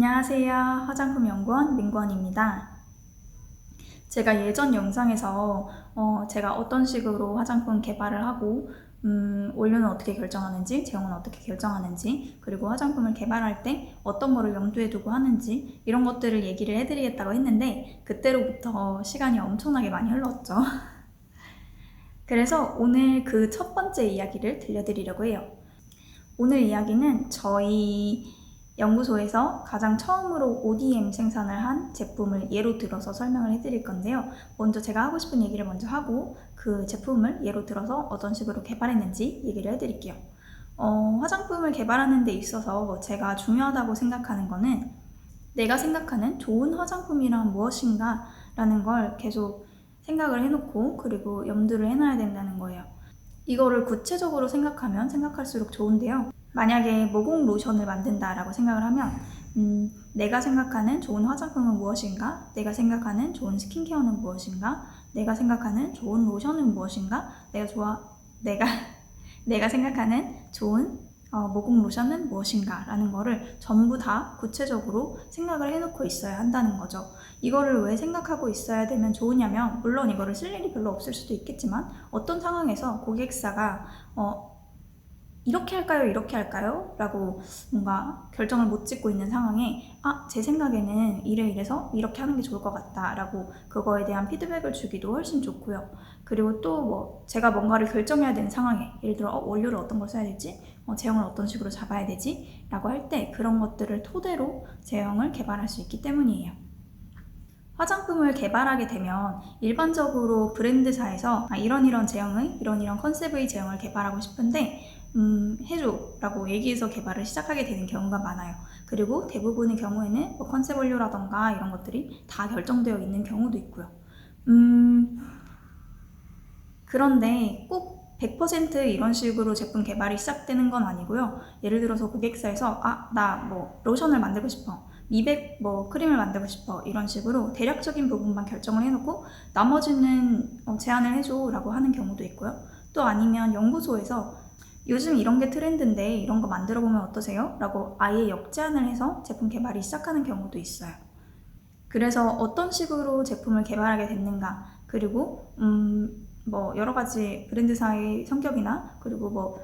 안녕하세요. 화장품 연구원 민구원입니다. 제가 예전 영상에서 어, 제가 어떤 식으로 화장품 개발을 하고 음, 원료는 어떻게 결정하는지, 제형은 어떻게 결정하는지, 그리고 화장품을 개발할 때 어떤 거를 염두에 두고 하는지 이런 것들을 얘기를 해드리겠다고 했는데 그때로부터 시간이 엄청나게 많이 흘렀죠. 그래서 오늘 그 첫 번째 이야기를 들려드리려고 해요. 오늘 이야기는 저희 연구소에서 가장 처음으로 ODM 생산을 한 제품을 예로 들어서 설명을 해드릴 건데요. 먼저 제가 하고 싶은 얘기를 먼저 하고 그 제품을 예로 들어서 어떤 식으로 개발했는지 얘기를 해드릴게요. 어, 화장품을 개발하는 데 있어서 제가 중요하다고 생각하는 거는 내가 생각하는 좋은 화장품이란 무엇인가 라는 걸 계속 생각을 해놓고 그리고 염두를 해놔야 된다는 거예요. 이거를 구체적으로 생각하면 생각할수록 좋은데요. 만약에 모공 로션을 만든다라고 생각을 하면 음, 내가 생각하는 좋은 화장품은 무엇인가? 내가 생각하는 좋은 스킨케어는 무엇인가? 내가 생각하는 좋은 로션은 무엇인가? 내가 좋아 내가 내가 생각하는 좋은 어, 모공 로션은 무엇인가? 라는 거를 전부 다 구체적으로 생각을 해놓고 있어야 한다는 거죠. 이거를 왜 생각하고 있어야 되면 좋으냐면, 물론 이거를 쓸 일이 별로 없을 수도 있겠지만, 어떤 상황에서 고객사가, 어, 이렇게 할까요? 이렇게 할까요? 라고 뭔가 결정을 못 짓고 있는 상황에 아, 제 생각에는 이래 이래서 이렇게 하는 게 좋을 것 같다 라고 그거에 대한 피드백을 주기도 훨씬 좋고요. 그리고 또 뭐 제가 뭔가를 결정해야 되는 상황에 예를 들어 어, 원료를 어떤 걸 써야 되지? 어, 제형을 어떤 식으로 잡아야 되지? 라고 할 때 그런 것들을 토대로 제형을 개발할 수 있기 때문이에요. 화장품을 개발하게 되면 일반적으로 브랜드사에서 아, 이런 이런 제형의 이런 이런 컨셉의 제형을 개발하고 싶은데 음, 해줘라고 얘기해서 개발을 시작하게 되는 경우가 많아요. 그리고 대부분의 경우에는 뭐 컨셉 원료라던가 이런 것들이 다 결정되어 있는 경우도 있고요. 음, 그런데 꼭 100% 이런 식으로 제품 개발이 시작되는 건 아니고요. 예를 들어서 고객사에서 아, 나 뭐 로션을 만들고 싶어. 미백 뭐 크림을 만들고 싶어. 이런 식으로 대략적인 부분만 결정을 해 놓고 나머지는 어, 제안을 해 줘라고 하는 경우도 있고요. 또 아니면 연구소에서 요즘 이런 게 트렌드인데 이런 거 만들어 보면 어떠세요? 라고 아예 역제안을 해서 제품 개발이 시작하는 경우도 있어요. 그래서 어떤 식으로 제품을 개발하게 됐는가, 그리고 음, 뭐 여러 가지 브랜드사의 성격이나 그리고 뭐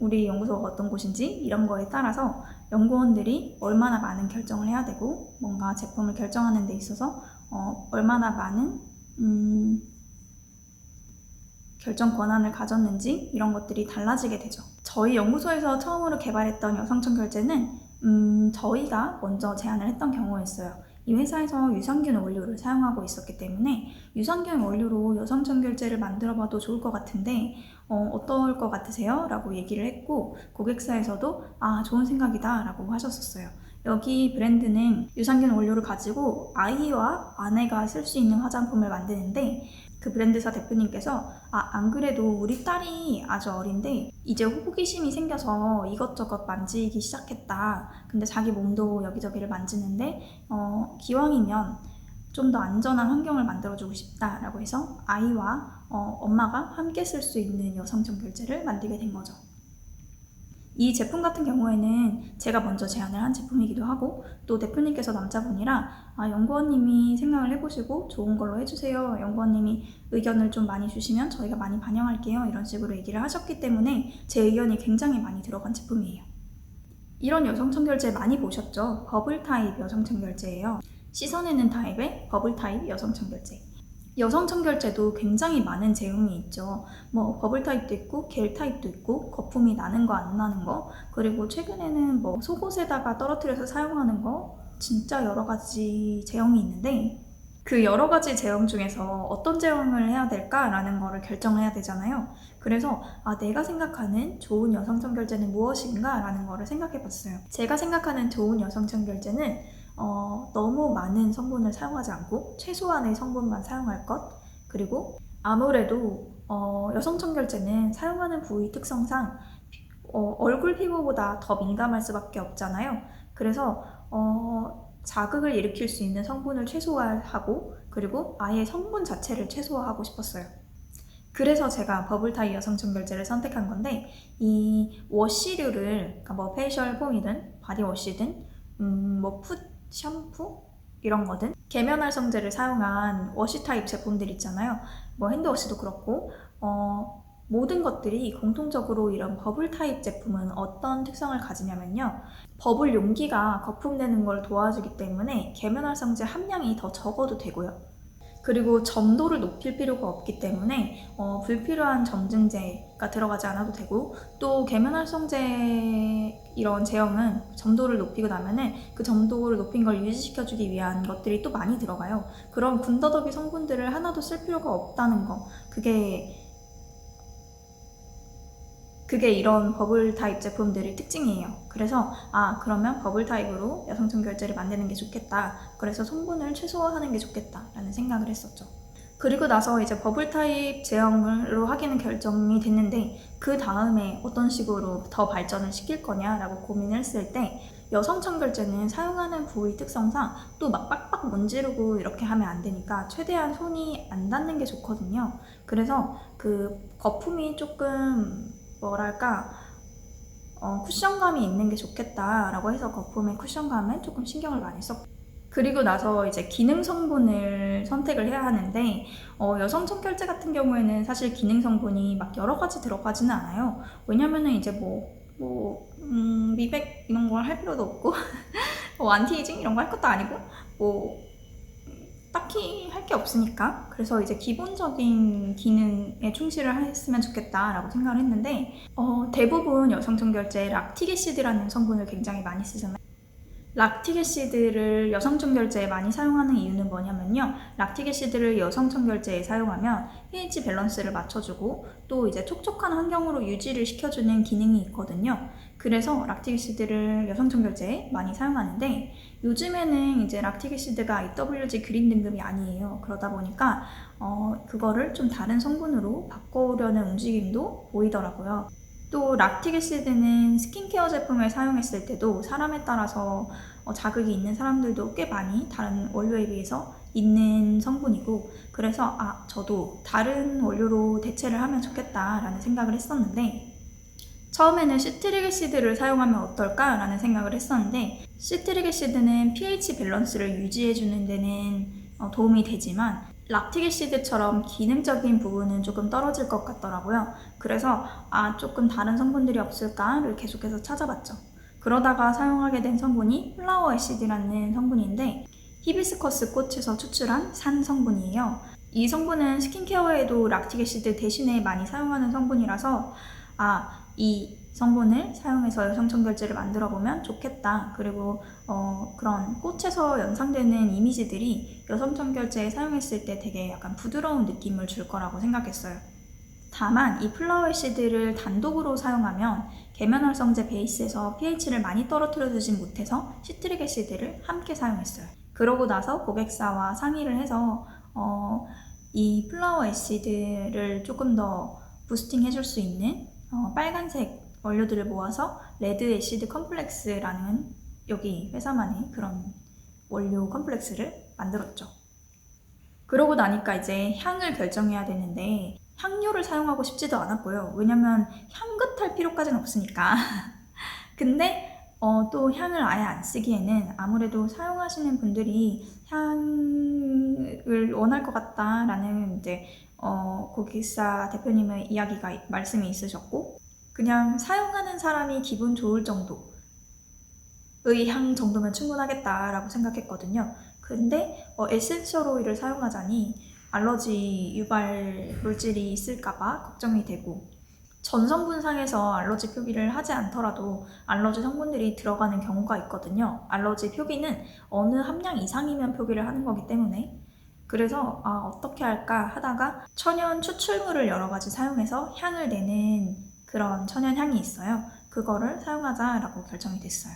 우리 연구소가 어떤 곳인지 이런 거에 따라서 연구원들이 얼마나 많은 결정을 해야 되고 뭔가 제품을 결정하는 데 있어서 어, 얼마나 많은 음, 결정 권한을 가졌는지 이런 것들이 달라지게 되죠. 저희 연구소에서 처음으로 개발했던 여성청 결제는 음, 저희가 먼저 제안을 했던 경우였어요. 이 회사에서 유산균 원료를 사용하고 있었기 때문에 유산균 원료로 여성청 결제를 만들어 봐도 좋을 것 같은데 어, 어떨 것 같으세요? 라고 얘기를 했고 고객사에서도 아 좋은 생각이다 라고 하셨었어요. 여기 브랜드는 유산균 원료를 가지고 아이와 아내가 쓸 수 있는 화장품을 만드는데 그 브랜드사 대표님께서 아, 안 그래도 우리 딸이 아주 어린데 이제 호기심이 생겨서 이것저것 만지기 시작했다. 근데 자기 몸도 여기저기를 만지는데 어, 기왕이면 좀 더 안전한 환경을 만들어주고 싶다라고 해서 아이와 어, 엄마가 함께 쓸 수 있는 여성청 결제를 만들게 된 거죠. 이 제품 같은 경우에는 제가 먼저 제안을 한 제품이기도 하고 또 대표님께서 남자분이라 아, 연구원님이 생각을 해보시고 좋은 걸로 해주세요. 연구원님이 의견을 좀 많이 주시면 저희가 많이 반영할게요. 이런 식으로 얘기를 하셨기 때문에 제 의견이 굉장히 많이 들어간 제품이에요. 이런 여성 청결제 많이 보셨죠? 버블 타입 여성 청결제예요. 씻어내는 타입의 버블 타입 여성 청결제. 여성 청결제도 굉장히 많은 제형이 있죠. 뭐 버블 타입도 있고 겔 타입도 있고 거품이 나는 거 안 나는 거 그리고 최근에는 뭐 속옷에다가 떨어뜨려서 사용하는 거 진짜 여러 가지 제형이 있는데 그 여러 가지 제형 중에서 어떤 제형을 해야 될까라는 거를 결정을 해야 되잖아요. 그래서 아 내가 생각하는 좋은 여성 청결제는 무엇인가라는 거를 생각해 봤어요. 제가 생각하는 좋은 여성 청결제는 어, 너무 많은 성분을 사용하지 않고 최소한의 성분만 사용할 것 그리고 아무래도 어, 여성 청결제는 사용하는 부위 특성상 어, 얼굴 피부보다 더 민감할 수밖에 없잖아요. 그래서 어, 자극을 일으킬 수 있는 성분을 최소화하고 그리고 아예 성분 자체를 최소화하고 싶었어요. 그래서 제가 버블타입 여성 청결제를 선택한 건데 이 워시류를 그러니까 뭐 페이셜 폼이든 바디 워시든 음, 뭐풋 샴푸 이런 거든 계면활 성제를 사용한 워시 타입 제품들 있잖아요. 뭐 핸드워시도 그렇고 어, 모든 것들이 공통적으로 이런 버블 타입 제품은 어떤 특성을 가지냐면요. 버블 용기가 거품되는 걸 도와주기 때문에 계면활성제 함량이 더 적어도 되고요. 그리고 점도를 높일 필요가 없기 때문에 어, 불필요한 점증제가 들어가지 않아도 되고 또 계면활성제 이런 제형은 점도를 높이고 나면은 그 점도를 높인 걸 유지시켜주기 위한 것들이 또 많이 들어가요. 그런 군더더기 성분들을 하나도 쓸 필요가 없다는 거. 그게 그게 이런 버블 타입 제품들의 특징이에요. 그래서 아 그러면 버블 타입으로 여성청 결제를 만드는 게 좋겠다. 그래서 성분을 최소화하는 게 좋겠다라는 생각을 했었죠. 그리고 나서 이제 버블 타입 제형으로 하기는 결정이 됐는데 그 다음에 어떤 식으로 더 발전을 시킬 거냐라고 고민을 했을 때 여성 청 결제는 사용하는 부위 특성상 또 막 빡빡 문지르고 이렇게 하면 안 되니까 최대한 손이 안 닿는 게 좋거든요. 그래서 그 거품이 조금 뭐랄까 어, 쿠션감이 있는 게 좋겠다라고 해서 거품의 쿠션감에 조금 신경을 많이 썼고 그리고 나서 이제 기능 성분을 선택을 해야 하는데 어, 여성 청결제 같은 경우에는 사실 기능 성분이 막 여러 가지 들어가지는 않아요. 왜냐면은 이제 뭐, 뭐, 음, 미백 이런 걸 할 필요도 없고, 뭐, 안티에이징 이런 거 할 것도 아니고, 뭐, 딱히 할 게 없으니까. 그래서 이제 기본적인 기능에 충실을 했으면 좋겠다라고 생각을 했는데, 어, 대부분 여성 청결제 락티게시드라는 성분을 굉장히 많이 쓰잖아요. 락티게시드를 여성 청 결제에 많이 사용하는 이유는 뭐냐면요. 락티게시드를 여성 청 결제에 사용하면 pH 밸런스를 맞춰주고 또 이제 촉촉한 환경으로 유지를 시켜주는 기능이 있거든요. 그래서 락티게시드를 여성 청결제에 많이 사용하는데 요즘에는 이제 락티게시드가 IWG 그린 등급이 아니에요. 그러다 보니까 어, 그거를 좀 다른 성분으로 바꾸려는 움직임도 보이더라고요. 또 락티게시드는 스킨케어 제품을 사용했을 때도 사람에 따라서 어, 자극이 있는 사람들도 꽤 많이 다른 원료에 비해서 있는 성분이고 그래서 아 저도 다른 원료로 대체를 하면 좋겠다라는 생각을 했었는데 처음에는 시트리게시드를 사용하면 어떨까 라는 생각을 했었는데 시트리게시드는 pH 밸런스를 유지해주는 데는 어, 도움이 되지만 락티게시드처럼 기능적인 부분은 조금 떨어질 것 같더라고요. 그래서 아 조금 다른 성분들이 없을까를 계속해서 찾아봤죠. 그러다가 사용하게 된 성분이 플라워 애시드라는 성분인데 히비스커스 꽃에서 추출한 산 성분이에요. 이 성분은 스킨케어에도 락티게시드 대신에 많이 사용하는 성분이라서 아, 이 성분을 사용해서 여성 청 결제를 만들어 보면 좋겠다. 그리고 어, 그런 꽃에서 연상되는 이미지들이 여성 청 결제에 사용했을 때 되게 약간 부드러운 느낌을 줄 거라고 생각했어요. 다만 이 플라워 시드를 단독으로 사용하면 계면활성제 베이스에서 pH를 많이 떨어뜨려 주진 못해서 시트릭 애시드를 함께 사용했어요. 그러고 나서 고객사와 상의를 해서 어, 이 플라워 애시드를 조금 더 부스팅 해줄 수 있는 어, 빨간색 원료들을 모아서 레드 애시드 컴플렉스라는 여기 회사만의 그런 원료 컴플렉스를 만들었죠. 그러고 나니까 이제 향을 결정해야 되는데 향료를 사용하고 싶지도 않았고요. 왜냐면 향긋할 필요까지는 없으니까. 근데 어, 또 향을 아예 안 쓰기에는 아무래도 사용하시는 분들이 향을 원할 것 같다라는 이제 어, 고객사 대표님의 이야기가 말씀이 있으셨고 그냥 사용하는 사람이 기분 좋을 정도 의 향 정도면 충분하겠다라고 생각했거든요. 근데 어, 에센셜 오일을 사용하자니 알러지 유발 물질이 있을까봐 걱정이 되고 전성분상에서 알러지 표기를 하지 않더라도 알러지 성분들이 들어가는 경우가 있거든요. 알러지 표기는 어느 함량 이상이면 표기를 하는 거기 때문에 그래서 아, 어떻게 할까 하다가 천연 추출물을 여러 가지 사용해서 향을 내는 그런 천연 향이 있어요. 그거를 사용하자라고 결정이 됐어요.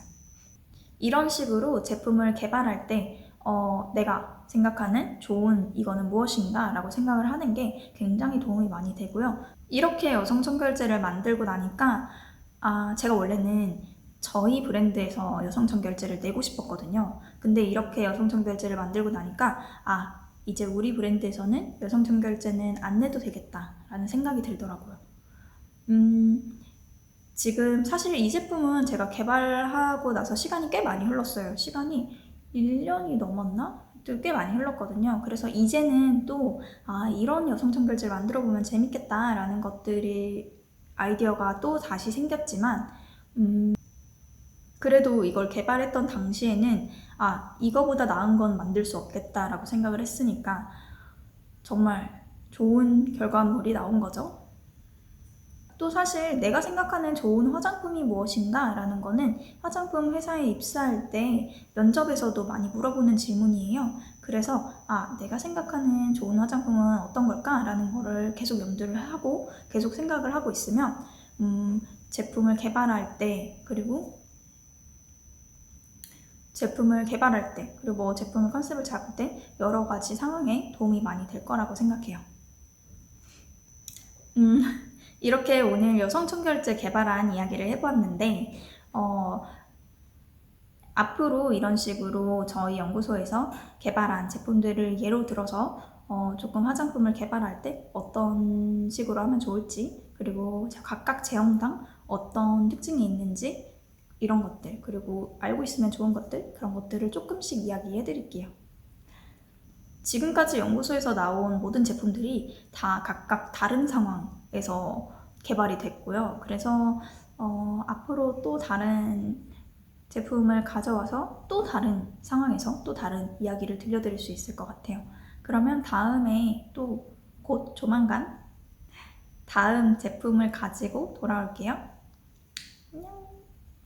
이런 식으로 제품을 개발할 때 어, 내가 생각하는 좋은 이거는 무엇인가 라고 생각을 하는 게 굉장히 도움이 많이 되고요. 이렇게 여성 청결제를 만들고 나니까 아, 제가 원래는 저희 브랜드에서 여성 청결제를 내고 싶었거든요. 근데 이렇게 여성 청결제를 만들고 나니까 아, 이제 우리 브랜드에서는 여성 청결제는 안 내도 되겠다라는 생각이 들더라고요. 음, 지금 사실 이 제품은 제가 개발하고 나서 시간이 꽤 많이 흘렀어요. 시간이 1년이 넘었나? 꽤 많이 흘렀거든요. 그래서 이제는 또, 아, 이런 여성 청결제를 만들어 보면 재밌겠다라는 것들이 아이디어가 또 다시 생겼지만, 음, 그래도 이걸 개발했던 당시에는, 아, 이거보다 나은 건 만들 수 없겠다라고 생각을 했으니까, 정말 좋은 결과물이 나온 거죠. 또 사실 내가 생각하는 좋은 화장품이 무엇인가 라는 거는 화장품 회사에 입사할 때 면접에서도 많이 물어보는 질문이에요. 그래서 아, 내가 생각하는 좋은 화장품은 어떤 걸까? 라는 거를 계속 염두를 하고 계속 생각을 하고 있으면 음, 제품을 개발할 때 그리고 제품을 개발할 때 그리고 뭐 제품을 컨셉을 잡을 때 여러 가지 상황에 도움이 많이 될 거라고 생각해요. 음, 이렇게 오늘 여성 청결제 개발한 이야기를 해보았는데, 어, 앞으로 이런 식으로 저희 연구소에서 개발한 제품들을 예로 들어서 어, 조금 화장품을 개발할 때 어떤 식으로 하면 좋을지, 그리고 각각 제형당 어떤 특징이 있는지, 이런 것들, 그리고 알고 있으면 좋은 것들, 그런 것들을 조금씩 이야기해 드릴게요. 지금까지 연구소에서 나온 모든 제품들이 다 각각 다른 상황 에서 개발이 됐고요. 그래서 어, 앞으로 또 다른 제품을 가져와서 또 다른 상황에서 또 다른 이야기를 들려드릴 수 있을 것 같아요. 그러면 다음에 또 곧 조만간 다음 제품을 가지고 돌아올게요. 안녕.